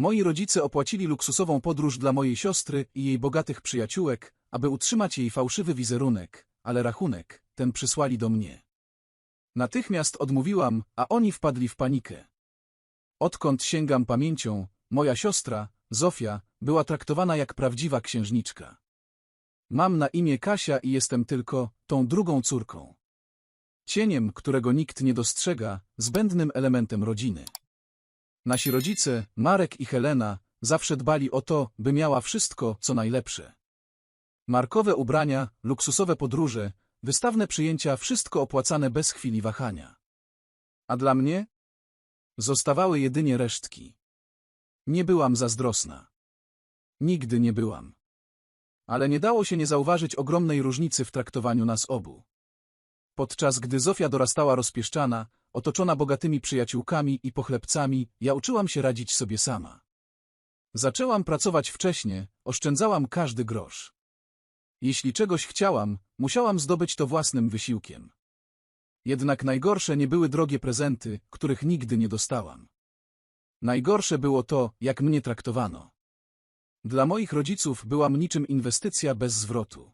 Moi rodzice opłacili luksusową podróż dla mojej siostry i jej bogatych przyjaciółek, aby utrzymać jej fałszywy wizerunek, ale rachunek ten przysłali do mnie. Natychmiast odmówiłam, a oni wpadli w panikę. Odkąd sięgam pamięcią, moja siostra, Zofia, była traktowana jak prawdziwa księżniczka. Mam na imię Kasia i jestem tylko tą drugą córką. Cieniem, którego nikt nie dostrzega, zbędnym elementem rodziny. Nasi rodzice, Marek i Helena, zawsze dbali o to, by miała wszystko, co najlepsze. Markowe ubrania, luksusowe podróże, wystawne przyjęcia, wszystko opłacane bez chwili wahania. A dla mnie? Zostawały jedynie resztki. Nie byłam zazdrosna. Nigdy nie byłam. Ale nie dało się nie zauważyć ogromnej różnicy w traktowaniu nas obu. Podczas gdy Zofia dorastała rozpieszczana, otoczona bogatymi przyjaciółkami i pochlebcami, ja uczyłam się radzić sobie sama. Zaczęłam pracować wcześnie, oszczędzałam każdy grosz. Jeśli czegoś chciałam, musiałam zdobyć to własnym wysiłkiem. Jednak najgorsze nie były drogie prezenty, których nigdy nie dostałam. Najgorsze było to, jak mnie traktowano. Dla moich rodziców byłam niczym inwestycja bez zwrotu.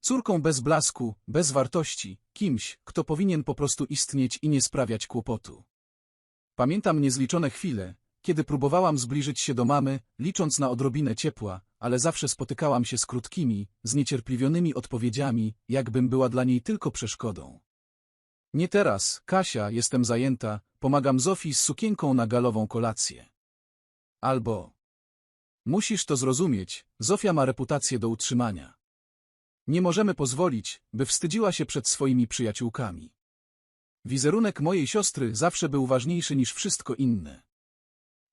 Córką bez blasku, bez wartości, kimś, kto powinien po prostu istnieć i nie sprawiać kłopotu. Pamiętam niezliczone chwile, kiedy próbowałam zbliżyć się do mamy, licząc na odrobinę ciepła, ale zawsze spotykałam się z krótkimi, zniecierpliwionymi odpowiedziami, jakbym była dla niej tylko przeszkodą. Nie teraz, Kasia, jestem zajęta, pomagam Zofii z sukienką na galową kolację. Albo Musisz to zrozumieć, Zofia ma reputację do utrzymania. Nie możemy pozwolić, by wstydziła się przed swoimi przyjaciółkami. Wizerunek mojej siostry zawsze był ważniejszy niż wszystko inne.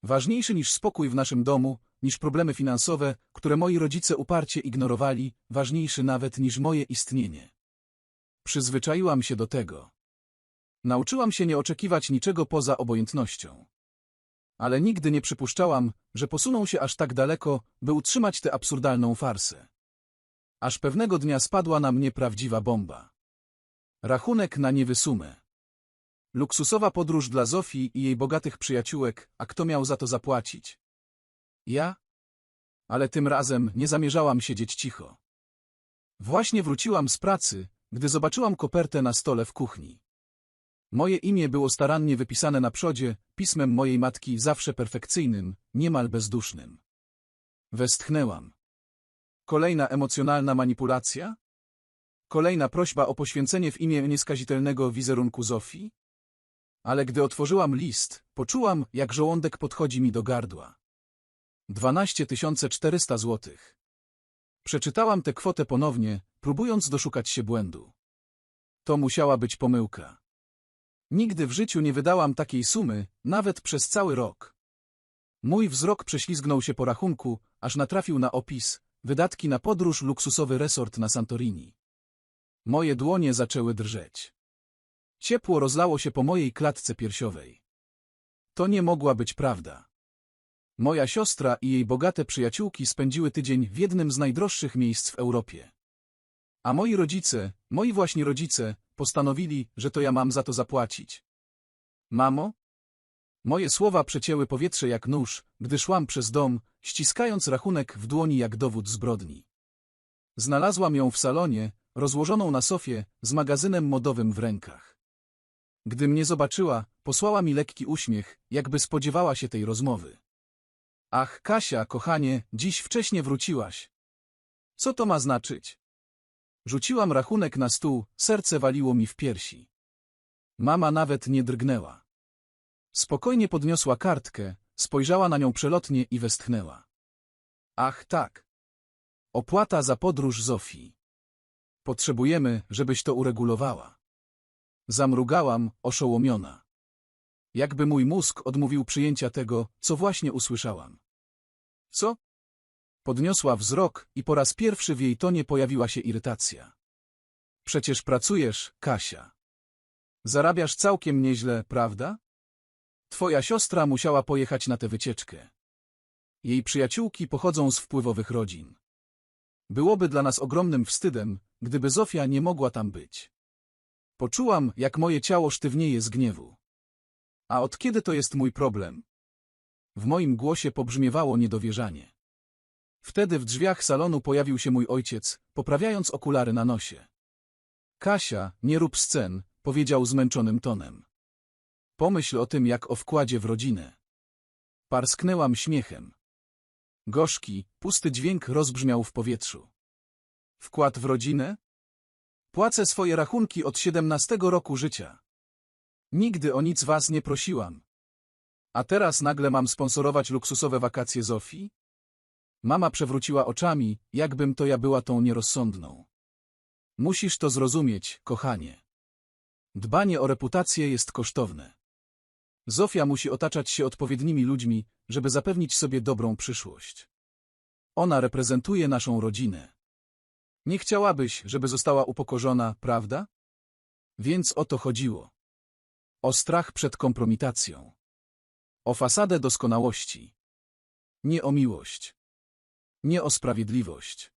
Ważniejszy niż spokój w naszym domu, niż problemy finansowe, które moi rodzice uparcie ignorowali, ważniejszy nawet niż moje istnienie. Przyzwyczaiłam się do tego. Nauczyłam się nie oczekiwać niczego poza obojętnością. Ale nigdy nie przypuszczałam, że posuną się aż tak daleko, by utrzymać tę absurdalną farsę. Aż pewnego dnia spadła na mnie prawdziwa bomba. Rachunek na niewysumę. Luksusowa podróż dla Zofii i jej bogatych przyjaciółek, a kto miał za to zapłacić? Ja? Ale tym razem nie zamierzałam siedzieć cicho. Właśnie wróciłam z pracy, gdy zobaczyłam kopertę na stole w kuchni. Moje imię było starannie wypisane na przodzie, pismem mojej matki zawsze perfekcyjnym, niemal bezdusznym. Westchnęłam. Kolejna emocjonalna manipulacja? Kolejna prośba o poświęcenie w imię nieskazitelnego wizerunku Zofii? Ale gdy otworzyłam list, poczułam, jak żołądek podchodzi mi do gardła. 12 400 złotych. Przeczytałam tę kwotę ponownie, próbując doszukać się błędu. To musiała być pomyłka. Nigdy w życiu nie wydałam takiej sumy, nawet przez cały rok. Mój wzrok prześlizgnął się po rachunku, aż natrafił na opis, wydatki na podróż luksusowy resort na Santorini. Moje dłonie zaczęły drżeć. Ciepło rozlało się po mojej klatce piersiowej. To nie mogła być prawda. Moja siostra i jej bogate przyjaciółki spędziły tydzień w jednym z najdroższych miejsc w Europie. A moi rodzice, moi właśnie rodzice, postanowili, że to ja mam za to zapłacić. Mamo? Moje słowa przecięły powietrze jak nóż, gdy szłam przez dom, ściskając rachunek w dłoni jak dowód zbrodni. Znalazłam ją w salonie, rozłożoną na sofie, z magazynem modowym w rękach. Gdy mnie zobaczyła, posłała mi lekki uśmiech, jakby spodziewała się tej rozmowy. Ach, Kasia, kochanie, dziś wcześnie wróciłaś. Co to ma znaczyć? Rzuciłam rachunek na stół, serce waliło mi w piersi. Mama nawet nie drgnęła. Spokojnie podniosła kartkę, spojrzała na nią przelotnie i westchnęła. Ach, tak. Opłata za podróż Zofii. Potrzebujemy, żebyś to uregulowała. Zamrugałam, oszołomiona. Jakby mój mózg odmówił przyjęcia tego, co właśnie usłyszałam. Co? Podniosła wzrok i po raz pierwszy w jej tonie pojawiła się irytacja. Przecież pracujesz, Kasia. Zarabiasz całkiem nieźle, prawda? Twoja siostra musiała pojechać na tę wycieczkę. Jej przyjaciółki pochodzą z wpływowych rodzin. Byłoby dla nas ogromnym wstydem, gdyby Zofia nie mogła tam być. Poczułam, jak moje ciało sztywnieje z gniewu. A od kiedy to jest mój problem? W moim głosie pobrzmiewało niedowierzanie. Wtedy w drzwiach salonu pojawił się mój ojciec, poprawiając okulary na nosie. Kasia, nie rób scen, powiedział zmęczonym tonem. Pomyśl o tym jak o wkładzie w rodzinę. Parsknęłam śmiechem. Gorzki, pusty dźwięk rozbrzmiał w powietrzu. Wkład w rodzinę? Płacę swoje rachunki od siedemnastego roku życia. Nigdy o nic was nie prosiłam. A teraz nagle mam sponsorować luksusowe wakacje Zofii? Mama przewróciła oczami, jakbym to ja była tą nierozsądną. Musisz to zrozumieć, kochanie. Dbanie o reputację jest kosztowne. Zofia musi otaczać się odpowiednimi ludźmi, żeby zapewnić sobie dobrą przyszłość. Ona reprezentuje naszą rodzinę. Nie chciałabyś, żeby została upokorzona, prawda? Więc o to chodziło. O strach przed kompromitacją. O fasadę doskonałości. Nie o miłość. Nie o sprawiedliwość.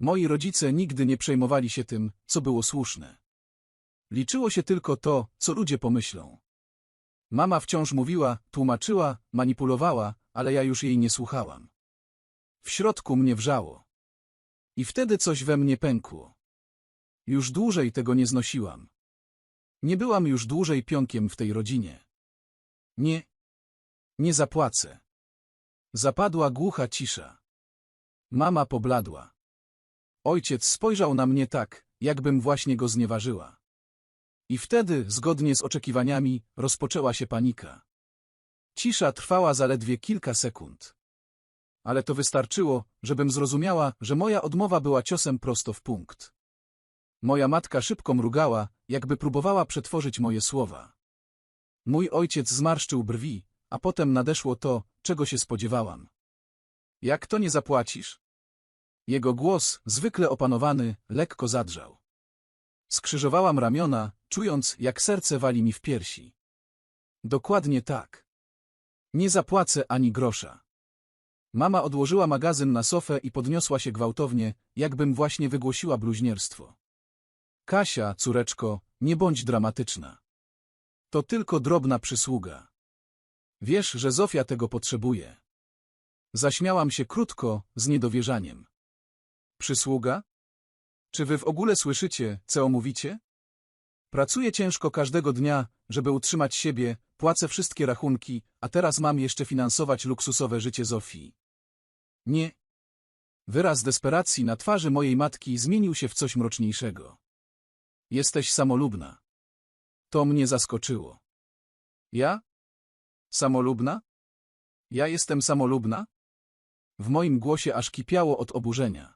Moi rodzice nigdy nie przejmowali się tym, co było słuszne. Liczyło się tylko to, co ludzie pomyślą. Mama wciąż mówiła, tłumaczyła, manipulowała, ale ja już jej nie słuchałam. W środku mnie wrzało. I wtedy coś we mnie pękło. Już dłużej tego nie znosiłam. Nie byłam już dłużej pionkiem w tej rodzinie. Nie. Nie zapłacę. Zapadła głucha cisza. Mama pobladła. Ojciec spojrzał na mnie tak, jakbym właśnie go znieważyła. I wtedy, zgodnie z oczekiwaniami, rozpoczęła się panika. Cisza trwała zaledwie kilka sekund. Ale to wystarczyło, żebym zrozumiała, że moja odmowa była ciosem prosto w punkt. Moja matka szybko mrugała, jakby próbowała przetworzyć moje słowa. Mój ojciec zmarszczył brwi, a potem nadeszło to, czego się spodziewałam. Jak to nie zapłacisz? Jego głos, zwykle opanowany, lekko zadrżał. Skrzyżowałam ramiona, czując, jak serce wali mi w piersi. Dokładnie tak. Nie zapłacę ani grosza. Mama odłożyła magazyn na sofę i podniosła się gwałtownie, jakbym właśnie wygłosiła bluźnierstwo. Kasia, córeczko, nie bądź dramatyczna. To tylko drobna przysługa. Wiesz, że Zofia tego potrzebuje. Zaśmiałam się krótko, z niedowierzaniem. Przysługa? Czy wy w ogóle słyszycie, co mówicie? Pracuję ciężko każdego dnia, żeby utrzymać siebie, płacę wszystkie rachunki, a teraz mam jeszcze finansować luksusowe życie Zofii. Nie. Wyraz desperacji na twarzy mojej matki zmienił się w coś mroczniejszego. Jesteś samolubna. To mnie zaskoczyło. Ja? Samolubna? Ja jestem samolubna? W moim głosie aż kipiało od oburzenia.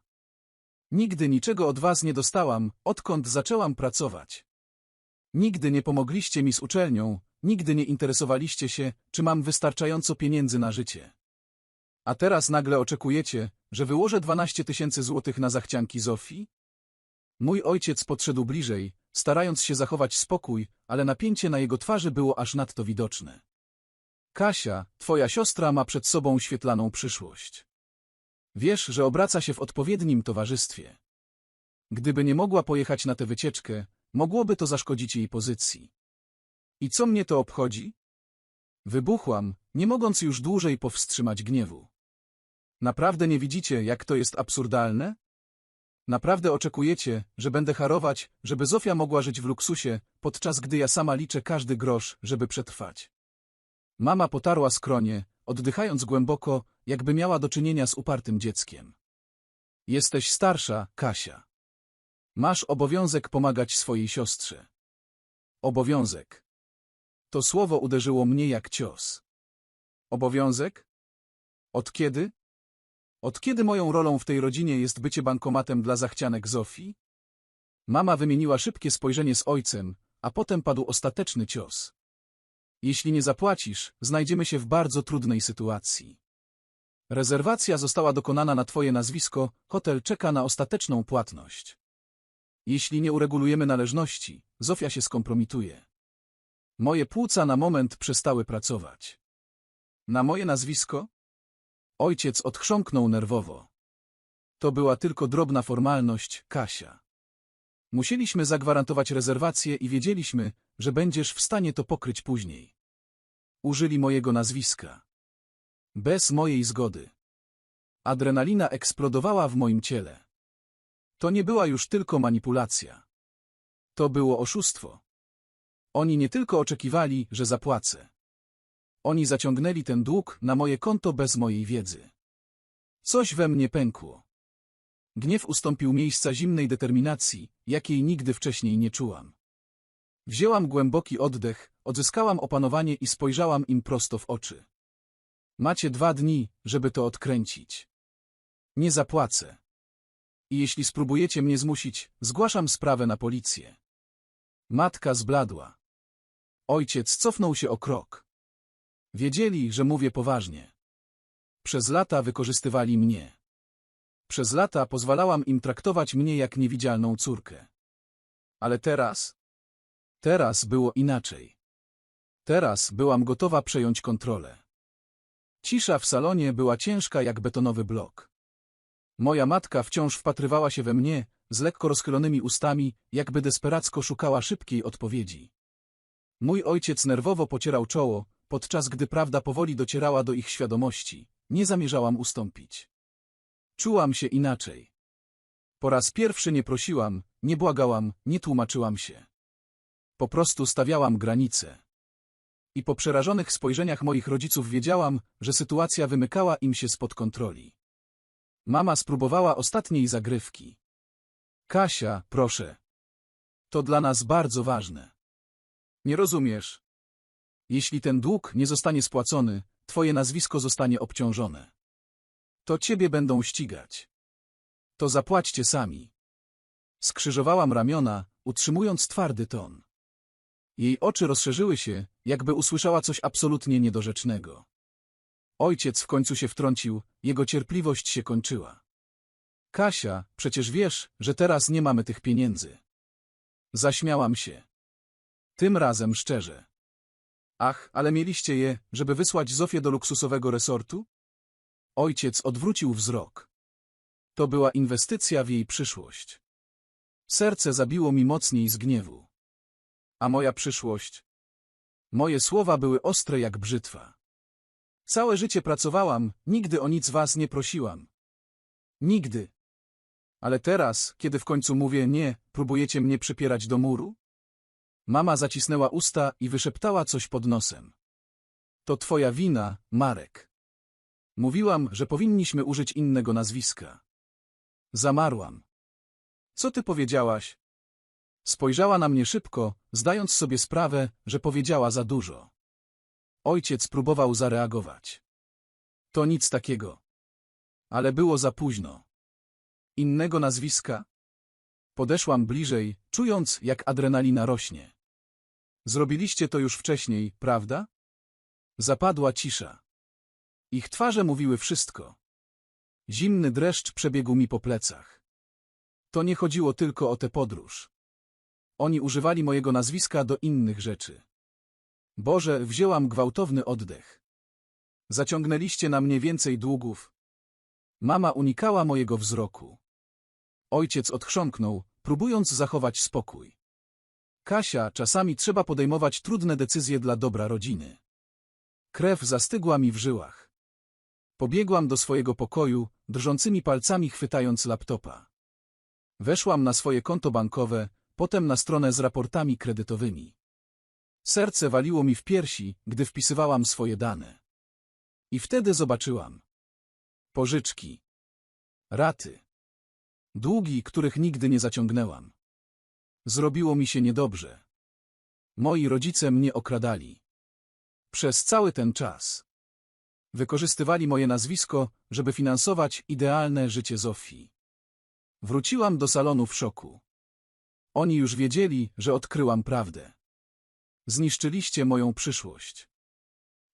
Nigdy niczego od was nie dostałam, odkąd zaczęłam pracować. Nigdy nie pomogliście mi z uczelnią, nigdy nie interesowaliście się, czy mam wystarczająco pieniędzy na życie. A teraz nagle oczekujecie, że wyłożę 12 tysięcy złotych na zachcianki Zofii? Mój ojciec podszedł bliżej, starając się zachować spokój, ale napięcie na jego twarzy było aż nadto widoczne. Kasia, twoja siostra ma przed sobą świetlaną przyszłość. Wiesz, że obraca się w odpowiednim towarzystwie. Gdyby nie mogła pojechać na tę wycieczkę, mogłoby to zaszkodzić jej pozycji. I co mnie to obchodzi? Wybuchłam, nie mogąc już dłużej powstrzymać gniewu. Naprawdę nie widzicie, jak to jest absurdalne? Naprawdę oczekujecie, że będę harować, żeby Zofia mogła żyć w luksusie, podczas gdy ja sama liczę każdy grosz, żeby przetrwać. Mama potarła skronie, oddychając głęboko, jakby miała do czynienia z upartym dzieckiem. Jesteś starsza, Kasia. Masz obowiązek pomagać swojej siostrze. Obowiązek. To słowo uderzyło mnie jak cios. Obowiązek? Od kiedy? Od kiedy moją rolą w tej rodzinie jest bycie bankomatem dla zachcianek Zofii? Mama wymieniła szybkie spojrzenie z ojcem, a potem padł ostateczny cios. Jeśli nie zapłacisz, znajdziemy się w bardzo trudnej sytuacji. Rezerwacja została dokonana na twoje nazwisko, hotel czeka na ostateczną płatność. Jeśli nie uregulujemy należności, Zofia się skompromituje. Moje płuca na moment przestały pracować. Na moje nazwisko? Ojciec odchrząknął nerwowo. To była tylko drobna formalność, Kasia. Musieliśmy zagwarantować rezerwację i wiedzieliśmy, że będziesz w stanie to pokryć później. Użyli mojego nazwiska. Bez mojej zgody. Adrenalina eksplodowała w moim ciele. To nie była już tylko manipulacja. To było oszustwo. Oni nie tylko oczekiwali, że zapłacę. Oni zaciągnęli ten dług na moje konto bez mojej wiedzy. Coś we mnie pękło. Gniew ustąpił miejsca zimnej determinacji, jakiej nigdy wcześniej nie czułam. Wzięłam głęboki oddech, odzyskałam opanowanie i spojrzałam im prosto w oczy. Macie dwa dni, żeby to odkręcić. Nie zapłacę. I jeśli spróbujecie mnie zmusić, zgłaszam sprawę na policję. Matka zbladła. Ojciec cofnął się o krok. Wiedzieli, że mówię poważnie. Przez lata wykorzystywali mnie. Przez lata pozwalałam im traktować mnie jak niewidzialną córkę. Ale teraz? Teraz było inaczej. Teraz byłam gotowa przejąć kontrolę. Cisza w salonie była ciężka jak betonowy blok. Moja matka wciąż wpatrywała się we mnie, z lekko rozchylonymi ustami, jakby desperacko szukała szybkiej odpowiedzi. Mój ojciec nerwowo pocierał czoło, podczas gdy prawda powoli docierała do ich świadomości. Nie zamierzałam ustąpić. Czułam się inaczej. Po raz pierwszy nie prosiłam, nie błagałam, nie tłumaczyłam się. Po prostu stawiałam granice. I po przerażonych spojrzeniach moich rodziców wiedziałam, że sytuacja wymykała im się spod kontroli. Mama spróbowała ostatniej zagrywki. Kasia, proszę. To dla nas bardzo ważne. Nie rozumiesz. Jeśli ten dług nie zostanie spłacony, twoje nazwisko zostanie obciążone. To ciebie będą ścigać. To zapłaćcie sami. Skrzyżowałam ramiona, utrzymując twardy ton. Jej oczy rozszerzyły się, jakby usłyszała coś absolutnie niedorzecznego. Ojciec w końcu się wtrącił, jego cierpliwość się kończyła. Kasia, przecież wiesz, że teraz nie mamy tych pieniędzy. Zaśmiałam się. Tym razem szczerze. Ach, ale mieliście je, żeby wysłać Zofię do luksusowego resortu? Ojciec odwrócił wzrok. To była inwestycja w jej przyszłość. Serce zabiło mi mocniej z gniewu. A moja przyszłość? Moje słowa były ostre jak brzytwa. Całe życie pracowałam, nigdy o nic was nie prosiłam. Nigdy. Ale teraz, kiedy w końcu mówię nie, próbujecie mnie przypierać do muru? Mama zacisnęła usta i wyszeptała coś pod nosem. To twoja wina, Marek. Mówiłam, że powinniśmy użyć innego nazwiska. Zamarłam. Co ty powiedziałaś? Spojrzała na mnie szybko, zdając sobie sprawę, że powiedziała za dużo. Ojciec próbował zareagować. To nic takiego. Ale było za późno. Innego nazwiska? Podeszłam bliżej, czując, jak adrenalina rośnie. Zrobiliście to już wcześniej, prawda? Zapadła cisza. Ich twarze mówiły wszystko. Zimny dreszcz przebiegł mi po plecach. To nie chodziło tylko o tę podróż. Oni używali mojego nazwiska do innych rzeczy. Boże, wzięłam gwałtowny oddech. Zaciągnęliście na mnie więcej długów. Mama unikała mojego wzroku. Ojciec odchrząknął, próbując zachować spokój. Kasia, czasami trzeba podejmować trudne decyzje dla dobra rodziny. Krew zastygła mi w żyłach. Pobiegłam do swojego pokoju, drżącymi palcami chwytając laptopa. Weszłam na swoje konto bankowe, potem na stronę z raportami kredytowymi. Serce waliło mi w piersi, gdy wpisywałam swoje dane. I wtedy zobaczyłam. Pożyczki. Raty. Długi, których nigdy nie zaciągnęłam. Zrobiło mi się niedobrze. Moi rodzice mnie okradali. Przez cały ten czas. Wykorzystywali moje nazwisko, żeby finansować idealne życie Zofii. Wróciłam do salonu w szoku. Oni już wiedzieli, że odkryłam prawdę. Zniszczyliście moją przyszłość.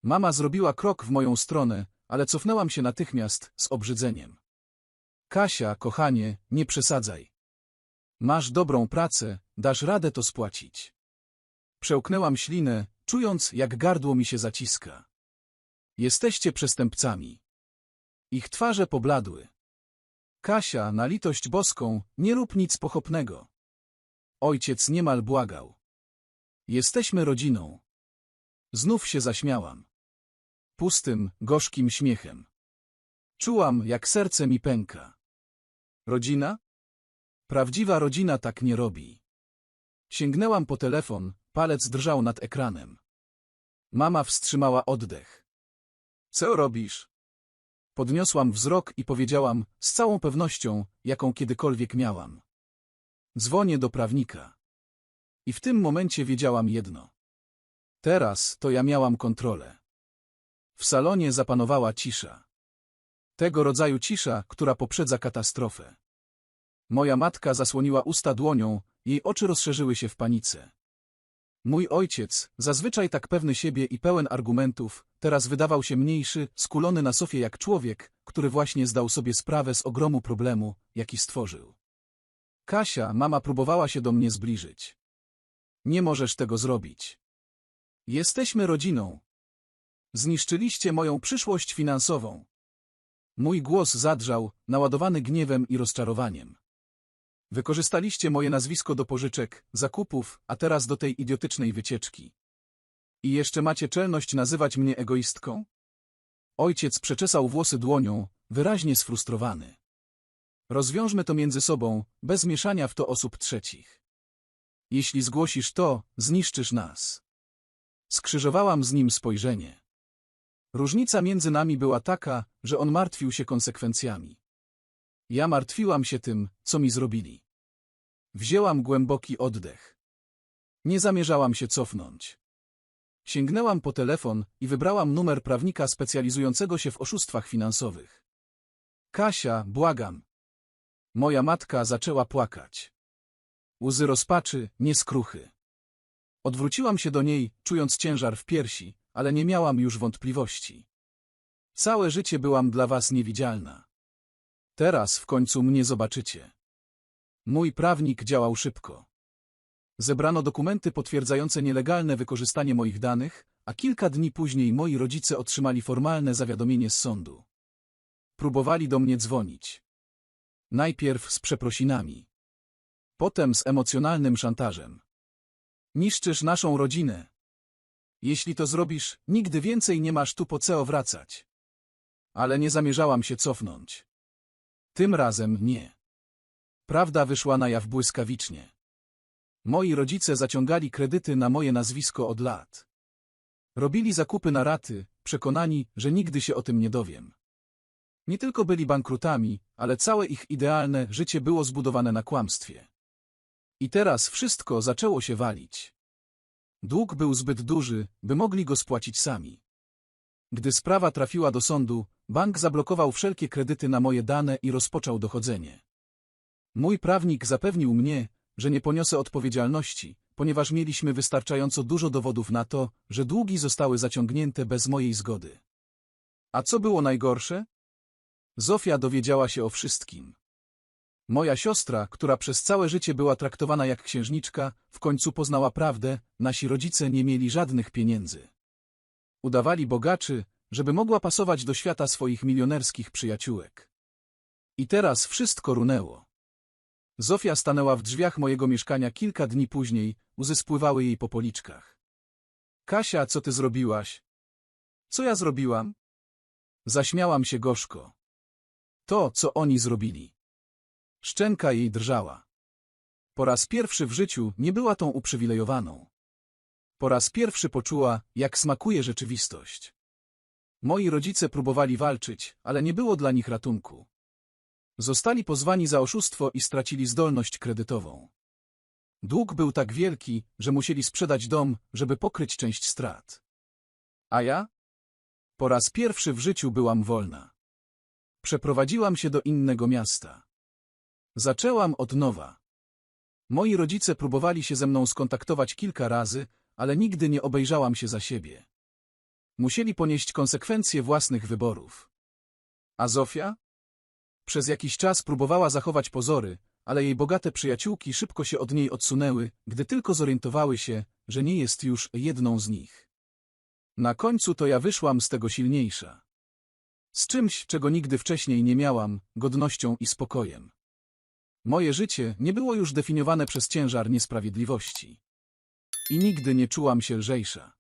Mama zrobiła krok w moją stronę, ale cofnęłam się natychmiast z obrzydzeniem. Kasia, kochanie, nie przesadzaj. Masz dobrą pracę, dasz radę to spłacić. Przełknęłam ślinę, czując, jak gardło mi się zaciska. Jesteście przestępcami. Ich twarze pobladły. Kasia, na litość boską, nie rób nic pochopnego. Ojciec niemal błagał. Jesteśmy rodziną. Znów się zaśmiałam. Pustym, gorzkim śmiechem. Czułam, jak serce mi pęka. Rodzina? Prawdziwa rodzina tak nie robi. Sięgnęłam po telefon, palec drżał nad ekranem. Mama wstrzymała oddech. Co robisz? Podniosłam wzrok i powiedziałam z całą pewnością, jaką kiedykolwiek miałam. Dzwonię do prawnika. I w tym momencie wiedziałam jedno. Teraz to ja miałam kontrolę. W salonie zapanowała cisza. Tego rodzaju cisza, która poprzedza katastrofę. Moja matka zasłoniła usta dłonią, jej oczy rozszerzyły się w panice. Mój ojciec, zazwyczaj tak pewny siebie i pełen argumentów, teraz wydawał się mniejszy, skulony na sofie jak człowiek, który właśnie zdał sobie sprawę z ogromu problemu, jaki stworzył. Kasia, mama próbowała się do mnie zbliżyć. Nie możesz tego zrobić. Jesteśmy rodziną. Zniszczyliście moją przyszłość finansową. Mój głos zadrżał, naładowany gniewem i rozczarowaniem. Wykorzystaliście moje nazwisko do pożyczek, zakupów, a teraz do tej idiotycznej wycieczki. I jeszcze macie czelność nazywać mnie egoistką? Ojciec przeczesał włosy dłonią, wyraźnie sfrustrowany. Rozwiążmy to między sobą, bez mieszania w to osób trzecich. Jeśli zgłosisz to, zniszczysz nas. Skrzyżowałam z nim spojrzenie. Różnica między nami była taka, że on martwił się konsekwencjami. Ja martwiłam się tym, co mi zrobili. Wzięłam głęboki oddech. Nie zamierzałam się cofnąć. Sięgnęłam po telefon i wybrałam numer prawnika specjalizującego się w oszustwach finansowych. Kasia, błagam. Moja matka zaczęła płakać. Łzy rozpaczy, nie skruchy. Odwróciłam się do niej, czując ciężar w piersi, ale nie miałam już wątpliwości. Całe życie byłam dla was niewidzialna. Teraz w końcu mnie zobaczycie. Mój prawnik działał szybko. Zebrano dokumenty potwierdzające nielegalne wykorzystanie moich danych, a kilka dni później moi rodzice otrzymali formalne zawiadomienie z sądu. Próbowali do mnie dzwonić. Najpierw z przeprosinami. Potem z emocjonalnym szantażem. Niszczysz naszą rodzinę. Jeśli to zrobisz, nigdy więcej nie masz tu po co wracać. Ale nie zamierzałam się cofnąć. Tym razem nie. Prawda wyszła na jaw błyskawicznie. Moi rodzice zaciągali kredyty na moje nazwisko od lat. Robili zakupy na raty, przekonani, że nigdy się o tym nie dowiem. Nie tylko byli bankrutami, ale całe ich idealne życie było zbudowane na kłamstwie. I teraz wszystko zaczęło się walić. Dług był zbyt duży, by mogli go spłacić sami. Gdy sprawa trafiła do sądu, bank zablokował wszelkie kredyty na moje dane i rozpoczął dochodzenie. Mój prawnik zapewnił mnie, że nie poniosę odpowiedzialności, ponieważ mieliśmy wystarczająco dużo dowodów na to, że długi zostały zaciągnięte bez mojej zgody. A co było najgorsze? Zofia dowiedziała się o wszystkim. Moja siostra, która przez całe życie była traktowana jak księżniczka, w końcu poznała prawdę, nasi rodzice nie mieli żadnych pieniędzy. Udawali bogaczy, żeby mogła pasować do świata swoich milionerskich przyjaciółek. I teraz wszystko runęło. Zofia stanęła w drzwiach mojego mieszkania kilka dni później, łzy spływały jej po policzkach. Kasia, co ty zrobiłaś? Co ja zrobiłam? Zaśmiałam się gorzko. To, co oni zrobili. Szczęka jej drżała. Po raz pierwszy w życiu nie była tą uprzywilejowaną. Po raz pierwszy poczuła, jak smakuje rzeczywistość. Moi rodzice próbowali walczyć, ale nie było dla nich ratunku. Zostali pozwani za oszustwo i stracili zdolność kredytową. Dług był tak wielki, że musieli sprzedać dom, żeby pokryć część strat. A ja? Po raz pierwszy w życiu byłam wolna. Przeprowadziłam się do innego miasta. Zaczęłam od nowa. Moi rodzice próbowali się ze mną skontaktować kilka razy, ale nigdy nie obejrzałam się za siebie. Musieli ponieść konsekwencje własnych wyborów. A Zofia? Przez jakiś czas próbowała zachować pozory, ale jej bogate przyjaciółki szybko się od niej odsunęły, gdy tylko zorientowały się, że nie jest już jedną z nich. Na końcu to ja wyszłam z tego silniejsza. Z czymś, czego nigdy wcześniej nie miałam, godnością i spokojem. Moje życie nie było już definiowane przez ciężar niesprawiedliwości. I nigdy nie czułam się lżejsza.